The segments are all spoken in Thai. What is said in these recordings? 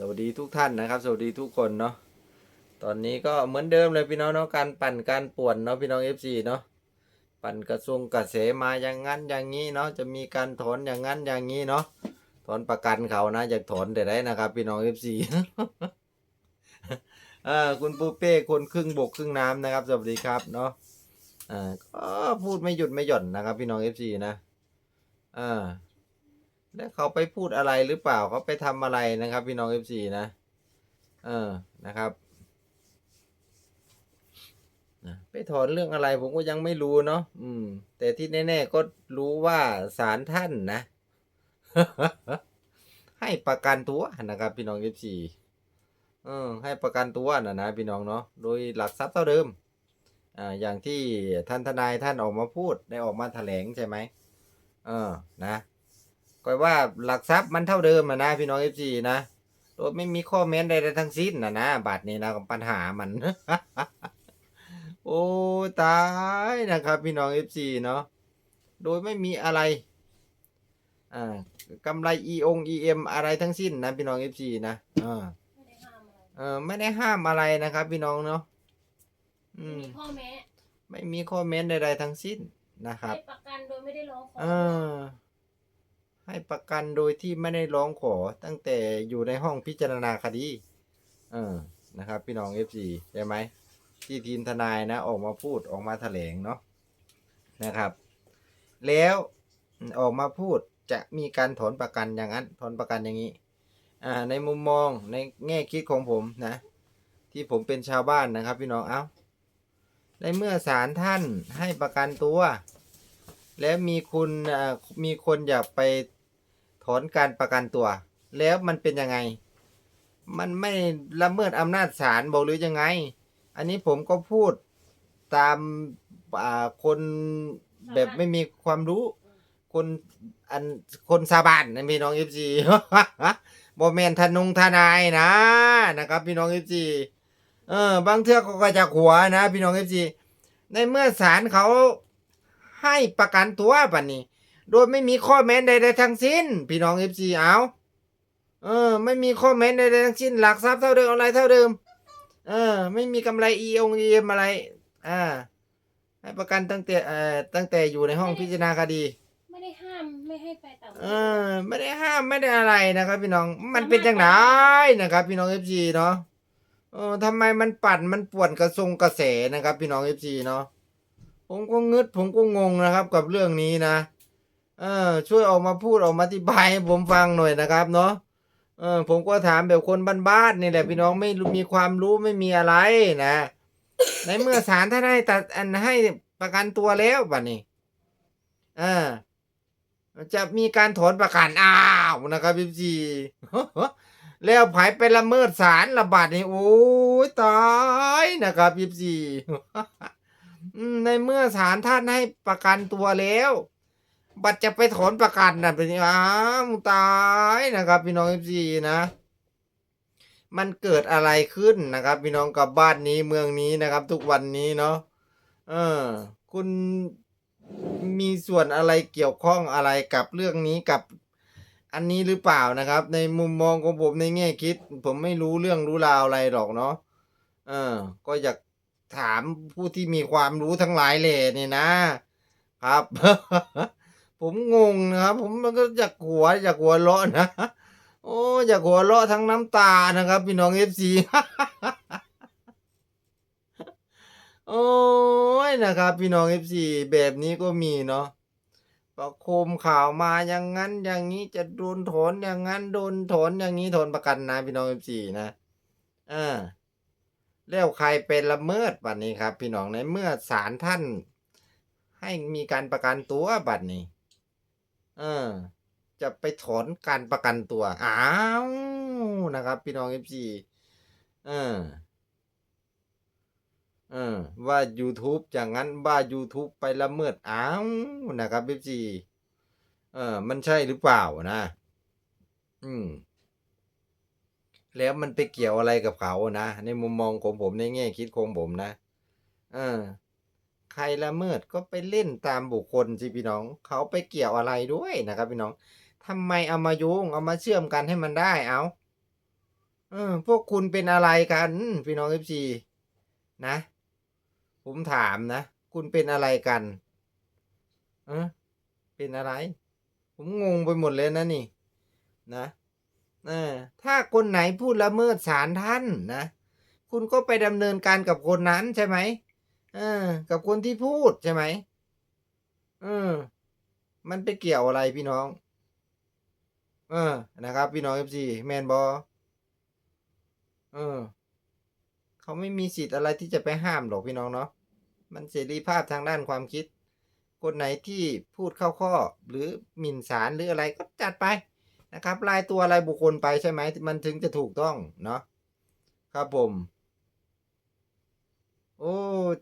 สวัสดีทุกท่านนะครับ สวัสดีทุกคนเนาะตอนนี้ก็เหมือนเดิมเลยพี่น้องเนาะการปั่นการป่วนเนาะพี่น้อง FC เนาะปั่นกระทรวงกระแสมาอย่างนั้นอย่างนี้เนาะจะมีการถอนอย่างนั้นอย่างนี้เนาะถอนประกันเขานะอยากถอนแต่ได้นะครับ พี่น้อง FC เออคุณปูเป้คนครึ่งบกครึ่งน้ำนะครับ สวัสดีครับเนาะอ่าก็พูดไม่หยุดไม่หย่อนนะครับ พี่น้อง FC นะอ่า แล้วเขาไปพูดอะไรหรือเปล่าเขาไปทำอะไรนะครับ พี่น้องเอฟซีนะ เออนะครับไปถอนเรื่องอะไรผมก็ยังไม่รู้เนาะอืม แต่ที่แน่ ๆ ก็รู้ว่าศาลท่านนะ ให้ประกันตัวนะครับ พี่น้องเอฟซีเออ ให้ประกันตัวนะนะพี่น้องเนาะโดยหลักทรัพย์เท่าเดิมอ่าอย่างที่ท่านทนายท่านออกมาพูดได้ออกมาแถลงใช่ไหมเออนะ ก็ว่าหลักทรัพย์มันเท่าเดิมอะนะพี่น้องเอฟซีนะโดยไม่มีข้อแม้นใดๆทั้งสิ้นนะนะบาทนี้นะปัญหามัน โอ้ตายนะครับ พี่น้องเอฟซีเนาะโดยไม่มีอะไรอ่ากำไรอีองอีเอ็มอะไรทั้งสิ้นนะพี่น้องเอฟซีนะอ่าไม่ได้ห้ามอะไรเออไม่ได้ห้ามอะไรนะครับ พี่น้องเนาะอืมมีข้อแม้ไม่มีข้อแม้นใดๆทั้งสิ้นนะครับให้ประกันโดยไม่ได้ร้องขอเออ ให้ประกันโดยที่ไม่ได้ร้องขอตั้งแต่อยู่ในห้องพิจารณาคดีเออนะครับ พี่น้องเอฟซีใช่ไหมที่ทีมทนายนะ ออกมาพูดออกมาแถลงเนาะนะครับ แล้วออกมาพูดจะมีการถอนประกันอย่างนั้นถอนประกันอย่างนี้อ่าในมุมมองในแง่คิดของผมนะ ที่ผมเป็นชาวบ้านนะครับ พี่น้องเอ้าในเมื่อศาลท่านให้ประกันตัว แล้วมีคุณอ่ามีคนอยากไป อนการประกันตัว แล้วมันเป็นยังไง มันไม่ละเมิดอำนาจศาลบอกหรือยังไง อันนี้ผมก็พูดตามาคนแบบไม่มีความรู้ คนอันคนสาบานนะพี่น้องเอฟซีบอแมนทนงทนายนะนะครับ พี่น้องเอฟซีเออบางเทือกก็จะหัวนะ พี่น้องเอฟซีในเมื่อศาลเขาให้ประกันตัวปันนี้ โดยไม่มีข้อแม้ใดๆทั้งสิ้น พี่น้องเอฟซีเอาเออ ไม่มีข้อแม้ใดๆทั้งสิ้น หลักทรัพย์เท่าเดิมอะไรเท่าเดิม เออ ไม่มีกำไรอีองเอ็มอะไร อ่า ให้ประกันตั้งแต่เอ่อตั้งแต่อยู่ในห้องพิจารณาคดี ไม่ได้ห้ามไม่ให้ไปต่างประเอเทศอ ไม่ได้ห้ามไม่ได้อะไรนะครับ พี่น้องมันเป็นจังไหนนะครับ พี่น้องเอฟซีเนาะเออทำไมมันปั่นมันป่วนกระทรงกระแสนะครับ พี่น้องเอฟซีเนาะผมก็งึดผมก็งงนะครับ กับเรื่องนี้นะ เออช่วยออกมาพูดออกมาอธิบายให้ผมฟังหน่อยนะครับเนาะเออผมก็ถามแบบคนบ้านๆนี่แหละพี่น้องไม่รู้มีความรู้ไม่มีอะไรนะ ในเมื่อศาลท่านให้ตัดอันให้ประกันตัวแล้วบัดนี้อ่จะมีการถอนประกันอ้าวนะครับพี่จีแล้วไผไปละเมิดศาลระบาดนี่โอ้ยตายนะครับพี่จีในเมื่อศาลท่านให้ประกันตัวแล้ว บัตรจะไปถอนประกันนะเป็นอ้าวตายนะครับพี่น้องพี่จีนะ มันเกิดอะไรขึ้นนะครับ พี่น้องกับบ้านนี้เมืองนี้นะครับ ทุกวันนี้เนาะเออ คุณมีส่วนอะไรเกี่ยวข้องอะไรกับเรื่องนี้กับอันนี้หรือเปล่านะครับ ในมุมมองของผมในแง่คิด ผมไม่รู้เรื่องรู้ราวอะไรหรอกเนาะเออ ก็อยากถามผู้ที่มีความรู้ทั้งหลายแหล่นี่นะครับ ผมงงนะครับ ผมมันก็อยากหัวอยากหัวเราะนะ โอ้อยากหัวเราะทั้งน้ำตานะครับ พี่น้องเอฟซีโอ้ยนะครับ พี่น้องเอฟซีแบบนี้ก็มีเนาะประโคมข่าวมาอย่างนั้น อย่างนี้จะโดนถอนอย่างนั้นโดนถอนอย่างนี้ถอนประกันนะพี่น้องเอฟซีนะอ่าแล้วใครเป็นละเมิดบัดนี้ครับ พี่น้องในเมื่อศาลท่านให้มีการประกันตัวบัดนี้ เออ จะไปถอนการประกันตัว อ้าวนะครับ พี่น้องเอฟซีเออเออว่า YouTube อย่างนั้นว่า YouTube ไปละเมิดอ้าวนะครับเอฟซีเออ มันใช่หรือเปล่านะ อืม แล้วมันไปเกี่ยวอะไรกับเขานะ ในมุมมองของผมในแง่คิดของผมนะ เออ ใครละเมิดก็ไปเล่นตามบุคคลสิพี่น้อง เขาไปเกี่ยวอะไรด้วยนะครับพี่น้องทำไมเอามาโยงเอามาเชื่อมกันให้มันได้เอาเออพวกคุณเป็นอะไรกันพี่น้องเอฟซีนะ ผมถามนะ คุณเป็นอะไรกันเออเป็นอะไร ผมงงไปหมดเลยนะนี่ นะเออถ้าคนไหนพูดละเมิดศาลท่านนะ คุณก็ไปดำเนินการกับคนนั้นใช่ไหม เออ กับคนที่พูดใช่ไหมเออ มันไปเกี่ยวอะไรพี่น้อง เออ นะครับ พี่น้องเอฟซีแมนบอเออ เขาไม่มีสิทธิ์อะไรที่จะไปห้ามหรอกพี่น้องเนาะมันเสรีภาพทางด้านความคิดคนไหนที่พูดเข้าข้อหรือหมิ่นศาลหรืออะไรก็จัดไปนะครับรายตัวรายบุคคลไปใช่ไหมมันถึงจะถูกต้องเนาะครับผม โอ้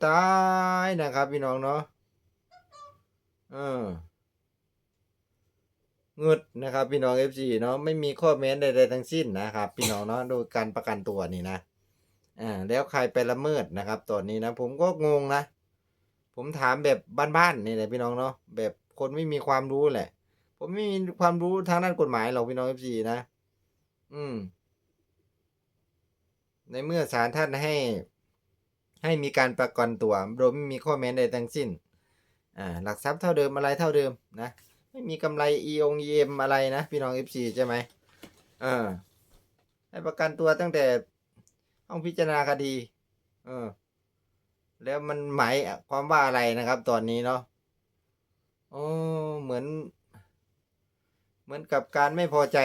ตายนะครับพี่น้องเนาะเออเงึดนะครับ พี่น้อง FC เนาะไม่มีข้อแม้ใดๆทั้งสิ้นนะครับ พี่น้องเนาะโดยการประกันตัวนี่นะอ่าแล้วใครไปละเมิดนะครับตอนนี้นะ ผมก็งงนะ ผมถามแบบบ้านๆนี่แหละพี่น้องเนาะแบบคนไม่มีความรู้แหละ ผมไม่มีความรู้ทางด้านกฎหมายหรอกพี่น้อง FC นะ อืม ในเมื่อศาลท่านให้ ให้มีการประกันตัวโดยไม่มีข้อแม้ใดทั้งสิ้นอ่าหลักทรัพย์เท่าเดิมอะไรเท่าเดิมนะไม่มีกำไร e อง em อะไรนะพี่น้อง FC ใช่ไหมเออให้ประกันตัวตั้งแต่ห้องพิจารณาคดีเออแล้วมันหมายความว่าอะไรนะครับ ตอนนี้เนาะโอ้เหมือน เหมือนกับการไม่พอใจ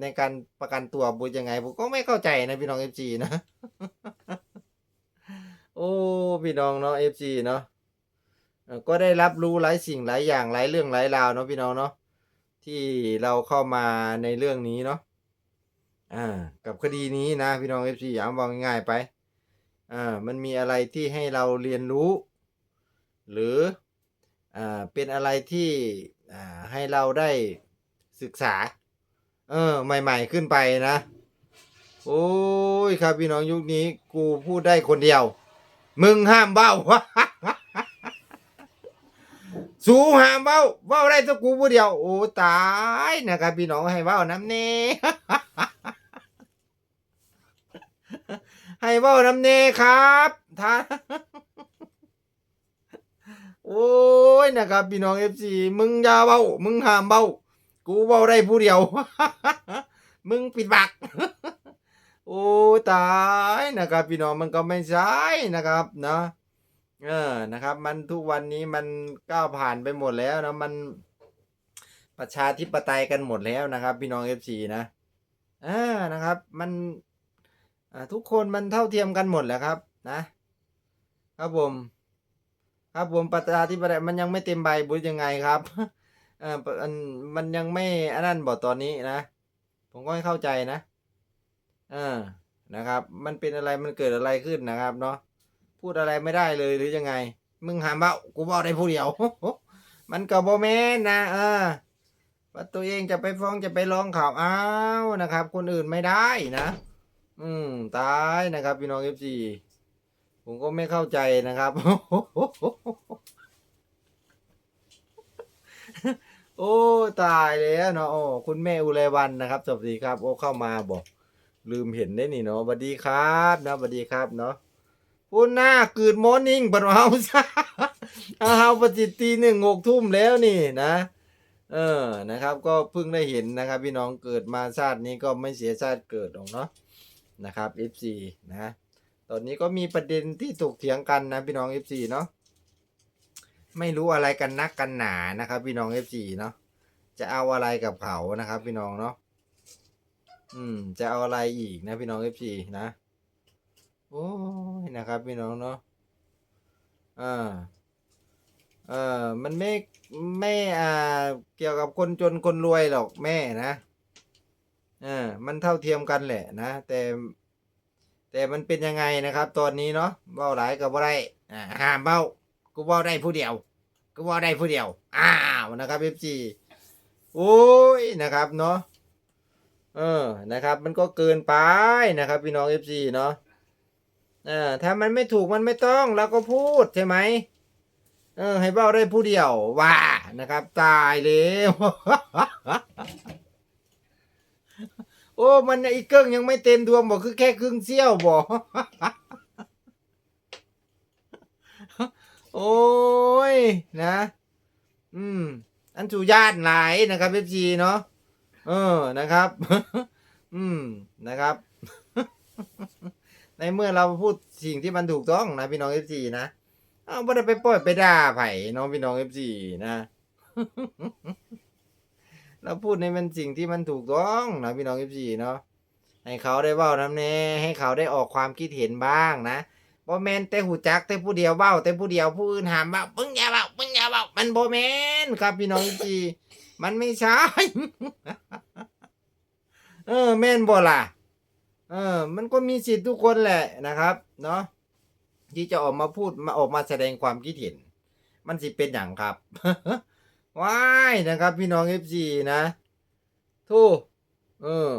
ในการประกันตัวบุญยังไงผมก็ไม่เข้าใจนะพี่น้อง FC นะ โอ้พี่น้องเนาะ FC เนาะก็ได้รับรู้หลายสิ่งหลายอย่างหลายเรื่องหลายราวเนาะพี่น้องเนาะที่เราเข้ามาในเรื่องนี้เนาะอ่ากับคดีนี้นะพี่น้องเอฟซีเอาบอกง่ายๆไปอ่ามันมีอะไรที่ให้เราเรียนรู้ หรืออ่าเป็นอะไรที่อ่าให้เราได้ศึกษาเออใหม่ ๆขึ้นไปนะ โอ้ยครับพี่น้องยุคนี้กูพูดได้คนเดียว มึงห้ามเบ้าสูห้ามเว้าเว้าได้สักกูผู้เดียว โอ้ตายนะครับพี่น้องให้เว้าน้ำเน่ให้เว้าน้ำเน่ครับท่านโอ้ยนะครับพี่น้องเอฟซีมึงอย่าเว้า มึงห้ามเว้า กูเว้าได้ผู้เดียว มึงปิดบัก อ้ตายนะครับพี่น้องมันก็ไม่ใช่นะครับเนาะเออนะครับ มันทุกวันนี้มันก้าวผ่านไปหมดแล้วนะมันประชาธิปไตยกันหมดแล้วนะครับ พี่น้องเอฟซีนะเอ่านะครับ มันทุกคนมันเท่าเทียมกันหมดแหละครับ นะ ครับผมครับผมประชาธิปไตยมันยังไม่เต็มใบบุญยังไงครับเออมันมันยังไม่อันนั้นบอกตอนนี้นะ ผมก็ไม่เข้าใจนะ ออนะครับ มันเป็นอะไรมันเกิดอะไรขึ้นนะครับเนาะพูดอะไรไม่ได้เลยหรือยังไง มึงหามว่ากูบอกได้ผู้เดียว มันก็บ่แมนนะเออว่าตัวเองจะไปฟ้องจะไปร้องข่าวอ้าวนะครับ คนอื่นไม่ได้นะ อืมตายนะครับ พี่น้องเอฟซีผมก็ไม่เข้าใจนะครับ โอ้ ตายแล้วเนาะโอ้คุณแม่อุไรวันนะครับสวัสดีครับ โอ้เข้ามาบอก ลืมเห็นได้นี่เนาะสวัสดีครับนะสวัสดีครับเนาะพูดหน้ากืดมอร์นิ่งบัดเฮาซะเอาฮาประจิตตีหนึ่งหกทุ่มแล้วนี่นะ เออนะครับ ก็เพิ่งได้เห็นนะครับ พี่น้องเกิดมาชาตินี้ก็ไม่เสียชาติเกิดหรอกเนาะนะครับ FC นะ ตอนนี้ก็มีประเด็นที่ถกเถียงกันนะพี่น้อง FC เนาะไม่รู้อะไรกันนักกันหนานะครับ พี่น้อง FC เนาะจะเอาอะไรกับเขานะครับ พี่น้องเนาะ อืม จะเอาอะไรอีกนะพี่น้อง FC นะ โอ้ยนะครับ พี่น้องเนาะอ่าเออมันไม่ไม่อ่าเกี่ยวกับคนจนคนรวยหรอกแม่นะเออมันเท่าเทียมกันแหละนะ แต่ แต่มันเป็นยังไงนะครับ ตอนนี้เนาะเบ้าหลายกับว่าได้อ่าห้ามเบ้ากูเบ้าได้ผู้เดียว กูเบ้าได้ผู้เดียว อ้าวนะครับเอฟซีโอ้ยนะครับเนาะ เออนะครับ มันก็เกินไปนะครับ พี่น้องเอฟซีเนาะเออถ้ามันไม่ถูกมันไม่ต้องเราก็พูดใช่ไหมเออ ให้เบ้าได้ผู้เดียวว่านะครับ ตายแล้วโอ้มันอีกเกิ้งยังไม่เต็มดวงบอกคือแค่ครึ่งเสี้ยวบอกโอ้ยนะ อืม อันถูญาติหลายนะครับเอฟซีเนาะ เออนะครับ อืมนะครับ ในเมื่อเราพูดสิ่งที่มันถูกต้องนะพี่น้องเอฟซีนะเอาไม่ได้ไปปล่อยไปด่าไผ่น้องพี่น้องเอฟซีนะเราพูดในมันสิ่งที่มันถูกต้องนะพี่น้องเอฟซีเนาะให้เขาได้เว้าน้ำแน่ให้เขาได้ออกความคิดเห็นบ้างนะบ่แมนแต่หูจักแต่ผู้เดียวเว้าแต่ผู้เดียวผู้อื่นหามว่ามึงอย่าเว้ามึงอย่าเว้ามันบ่แมนครับพี่น้องเอฟซี มันไม่ใช่ เออแม่นบ่ล่ะ เออ มันก็มีสิทธิ์ทุกคนแหละนะครับ เนาะที่จะออกมาพูดมาออกมาแสดงความคิดเห็น มันสิเป็นอย่างครับว้ายนะครับ พี่น้องเอฟซีนะทูเออ